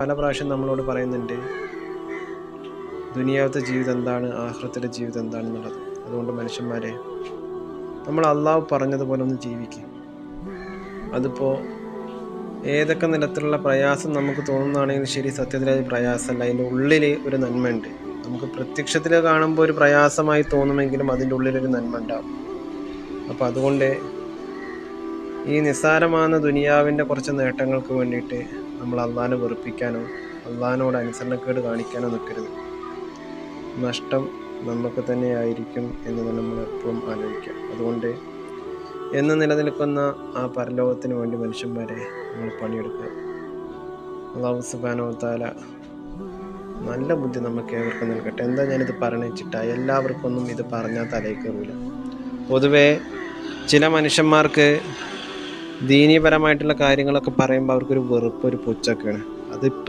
പല പ്രാവശ്യം നമ്മളോട് പറയുന്നുണ്ട് ദുനിയാവത്തെ ജീവിതം എന്താണ്? ആഹ്ലത്തിന്റെ ജീവിതം എന്താണെന്നുള്ളത് അതുകൊണ്ട് മനുഷ്യന്മാരെ നമ്മൾ അള്ളാഹ് പറഞ്ഞതുപോലെ ഒന്ന് ജീവിക്കും. അതിപ്പോൾ ഏതൊക്കെ നിലത്തിലുള്ള പ്രയാസം നമുക്ക് തോന്നുന്നതാണെങ്കിലും ശരി സത്യത്തിൽ അത് പ്രയാസമല്ല. അതിന്റെ ഉള്ളിൽ ഒരു നന്മയുണ്ട്. നമുക്ക് പ്രത്യക്ഷത്തിൽ കാണുമ്പോൾ ഒരു പ്രയാസമായി തോന്നുമെങ്കിലും അതിന്റെ ഉള്ളിലൊരു നന്മ ഉണ്ടാവും. അപ്പോൾ അതുകൊണ്ട് ഈ നിസ്സാരമാകുന്ന ദുനിയാവിന്റെ കുറച്ച് നേട്ടങ്ങൾക്ക് വേണ്ടിയിട്ട് നമ്മൾ അള്ളഹാനെ വെറുപ്പിക്കാനോ അള്ളഹാനോട് അനുസരണക്കേട് കാണിക്കാനോ നിൽക്കരുത്. നഷ്ടം നമുക്ക് തന്നെയായിരിക്കും എന്ന് നമ്മൾ എപ്പോഴും ആലോചിക്കാം അതുകൊണ്ട് എന്ന് നിലനിൽക്കുന്ന ആ പരലോകത്തിന് വേണ്ടി മനുഷ്യന്മാരെ നമ്മൾ പണിയെടുക്കുക. അള്ളാഹു സുബാനോ താല നല്ല ബുദ്ധി നമുക്ക് ഏവർക്കും നൽകട്ടെ. എന്താ ഞാനിത് പറഞ്ഞു എല്ലാവർക്കൊന്നും ഇത് പറഞ്ഞാൽ തലയിൽ കയറില്ല പൊതുവേ ചില മനുഷ്യന്മാർക്ക് ദീനീപരമായിട്ടുള്ള കാര്യങ്ങളൊക്കെ പറയുമ്പോൾ അവർക്കൊരു വെറുപ്പ് ഒരു പുച്ഛമൊക്കെയാണ് അതിപ്പോൾ